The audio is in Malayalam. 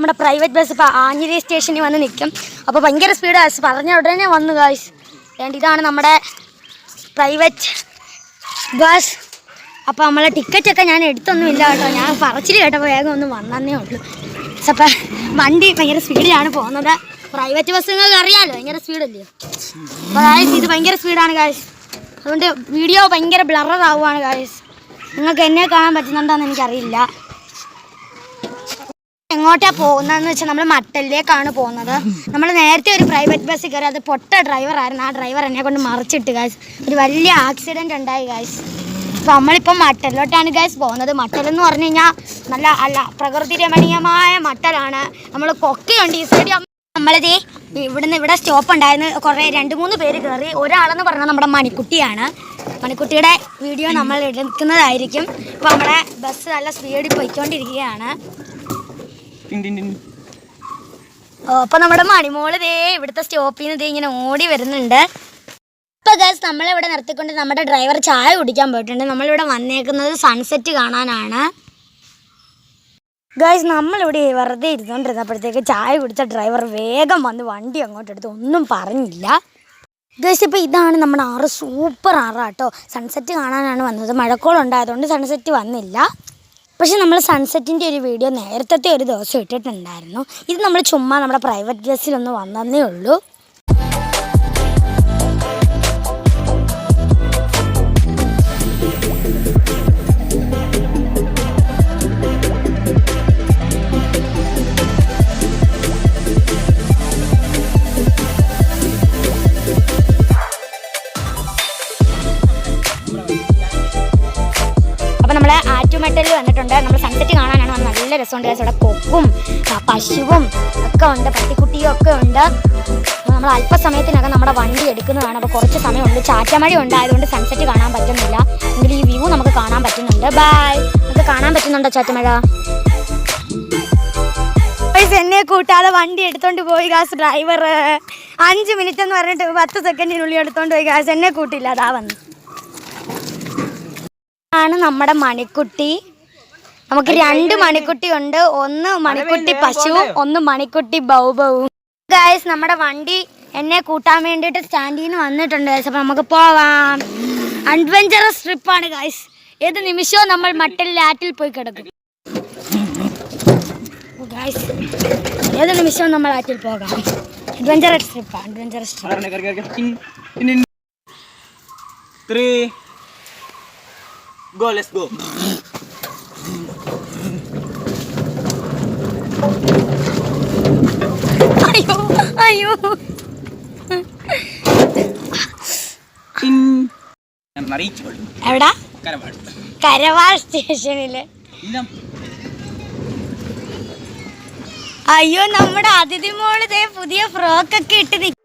നമ്മുടെ പ്രൈവറ്റ് ബസ് ഇപ്പോൾ ആഞ്ഞിലി സ്റ്റേഷനിൽ വന്ന് നിൽക്കും. അപ്പോൾ ഭയങ്കര സ്പീഡ് ബസ് പറഞ്ഞ ഉടനെ വന്നു ഗായ്സ് വേണ്ട ഇതാണ് നമ്മുടെ പ്രൈവറ്റ് ബസ്. അപ്പോൾ നമ്മളെ ടിക്കറ്റൊക്കെ ഞാൻ എടുത്തൊന്നും ഇല്ല കേട്ടോ. ഞാൻ പറച്ചിൽ കേട്ടപ്പോൾ വേഗം ഒന്ന് വന്നേ ഉള്ളൂ. അപ്പം വണ്ടി ഭയങ്കര സ്പീഡിലാണ് പോകുന്നത്. പ്രൈവറ്റ് ബസ് നിങ്ങൾക്ക് അറിയാമല്ലോ ഭയങ്കര സ്പീഡല്ലേ അപ്പോൾ ഗായ്സ് ഇത് ഭയങ്കര സ്പീഡാണ് ഗായ്സ് അതുകൊണ്ട് വീഡിയോ ഭയങ്കര ബ്ലറർ ആവുകയാണ് ഗായ്സ് നിങ്ങൾക്ക് എന്നെ കാണാൻ പറ്റുന്നുണ്ടോയെന്ന് എനിക്കറിയില്ല. എങ്ങോട്ടാ പോകുന്നതെന്ന് വെച്ചാൽ നമ്മൾ മട്ടലിലേക്കാണ് പോകുന്നത്. നമ്മൾ നേരത്തെ ഒരു പ്രൈവറ്റ് ബസ്സിൽ കയറി അത് പൊട്ട ഡ്രൈവർ ആയിരുന്നു. ആ ഡ്രൈവർ എന്നെ കൊണ്ട് മറിച്ചിട്ട് ഗായ്സ് ഒരു വലിയ ആക്സിഡന്റ് ഉണ്ടായി ഗായ്സ് അപ്പോൾ നമ്മളിപ്പം മട്ടലിലോട്ടാണ് ഗായ്സ് പോകുന്നത്. മട്ടലെന്ന് പറഞ്ഞു നല്ല അല്ല പ്രകൃതി രമണീയമായ മട്ടലാണ്. നമ്മൾ കൊക്കയുണ്ട് ഈ സൈഡ് നമ്മളിതേ ഇവിടുന്ന് ഇവിടെ സ്റ്റോപ്പ് ഉണ്ടായിരുന്നു. കുറേ രണ്ട് മൂന്ന് പേര് കയറി. ഒരാളെന്ന് പറഞ്ഞാൽ നമ്മുടെ മണിക്കുട്ടിയാണ്. മണിക്കുട്ടിയുടെ വീഡിയോ നമ്മൾ എടുക്കുന്നതായിരിക്കും. അപ്പോൾ നമ്മുടെ ബസ് നല്ല സ്പീഡിൽ പോയിക്കൊണ്ടിരിക്കുകയാണ്. അപ്പൊ നമ്മുടെ മണിമോൾ ദേ ഇവിടുത്തെ സ്റ്റോപ്പിൽ നിന്ന് ദേ ഇങ്ങനെ ഓടി വരുന്നുണ്ട്. അപ്പൊ ഗസ് നമ്മളിവിടെ നിർത്തിക്കൊണ്ട് നമ്മുടെ ഡ്രൈവർ ചായ കുടിക്കാൻ പോയിട്ടുണ്ട്. നമ്മളിവിടെ വന്നേക്കുന്നത് സൺസെറ്റ് കാണാനാണ്. ഗൈസ് നമ്മളിവിടെ വെറുതെ ഇരുന്നോണ്ടിരുന്നപ്പോഴത്തേക്ക് ചായ കുടിച്ച ഡ്രൈവർ വേഗം വന്ന് വണ്ടി അങ്ങോട്ട് എടുത്ത് ഒന്നും പറഞ്ഞില്ല. ഗൈസ് ഇപ്പൊ ഇതാണ് നമ്മുടെ ആറ് സൂപ്പർ ആറാട്ടോ. സൺസെറ്റ് കാണാനാണ് വന്നത്. മഴക്കോളുണ്ടായതുകൊണ്ട് സൺസെറ്റ് വന്നില്ല. പക്ഷെ നമ്മൾ സൺസെറ്റിന്റെ ഒരു വീഡിയോ നേരത്തെ ഒരു ദിവസം ഇട്ടിട്ടുണ്ടായിരുന്നു. ഇത് നമ്മൾ ചുമ്മാ നമ്മുടെ പ്രൈവറ്റ് ബസ്സിലൊന്ന് വന്നതേ ഉള്ളൂ. നമ്മൾ ആറ്റുമെട്ടലിൽ വന്നിട്ടുണ്ട്. നമ്മൾ സൺസെറ്റ് കാണാനാണ് വന്നത്. നല്ല രസമുണ്ട്. അവിടെ കൊക്കും പശുവും ഒക്കെ ഉണ്ട്. പട്ടിക്കുട്ടിയും ഒക്കെ ഉണ്ട്. നമ്മൾ അല്പസമയത്തിനകം നമ്മുടെ വണ്ടി എടുക്കുന്നതാണ്. അപ്പോൾ കുറച്ച് സമയമുണ്ട്. ചാറ്റമഴ ഉണ്ടായതുകൊണ്ട് സൺസെറ്റ് കാണാൻ പറ്റുന്നില്ല. എങ്കിൽ ഈ വ്യൂ നമുക്ക് കാണാൻ പറ്റുന്നുണ്ട്. ബൈ നമുക്ക് കാണാൻ പറ്റുന്നുണ്ടോ ചാറ്റമഴ? എന്നെ കൂട്ടാതെ വണ്ടി എടുത്തോണ്ട് പോയി ഗാസ് ഡ്രൈവർ അഞ്ച് മിനിറ്റ് എന്ന് പറഞ്ഞിട്ട് പത്ത് സെക്കൻഡിനുള്ളിൽ എടുത്തോണ്ട് പോയി ഗാസ് എന്നെ കൂട്ടില്ല. അതാ വന്നു. ആണ് നമ്മുടെ മണിക്കുട്ടി. നമുക്ക് രണ്ട് മണിക്കുട്ടി ഉണ്ട് ഒന്ന് മണിക്കുട്ടി പശുവും ഒന്ന് മണിക്കുട്ടി ബൗബവും ഗായസ് നമ്മുടെ വണ്ടി എന്നെ കൂട്ടാൻ വേണ്ടിട്ട് സ്റ്റാൻഡിൽ നിന്ന് വന്നിട്ടുണ്ട് ഗായസ് അപ്പം നമുക്ക് പോവാം. അഡ്വഞ്ചറസ് ട്രിപ്പാണ് ഗായസ് ഏത് നിമിഷവും നമ്മൾ മട്ടൽ ലാറ്റിൽ പോയി കിടക്കും. ഗായ്സ് ഏത് നിമിഷവും നമ്മൾ ആറ്റിൽ പോകാം. അഡ്വഞ്ചറസ് ട്രിപ്പാണ് adventurous trip Alarm Go, let's go. അയ്യോ അയ്യോ Tin. Na-reach ko. എവിടാ. കരവാൾ സ്റ്റേഷനിൽ. അയ്യോ നമ്മുടെ അതിഥി മോൾ ദേ പുതിയ ഫ്രോക്കൊക്കെ ഇട്ട് നിൽക്കും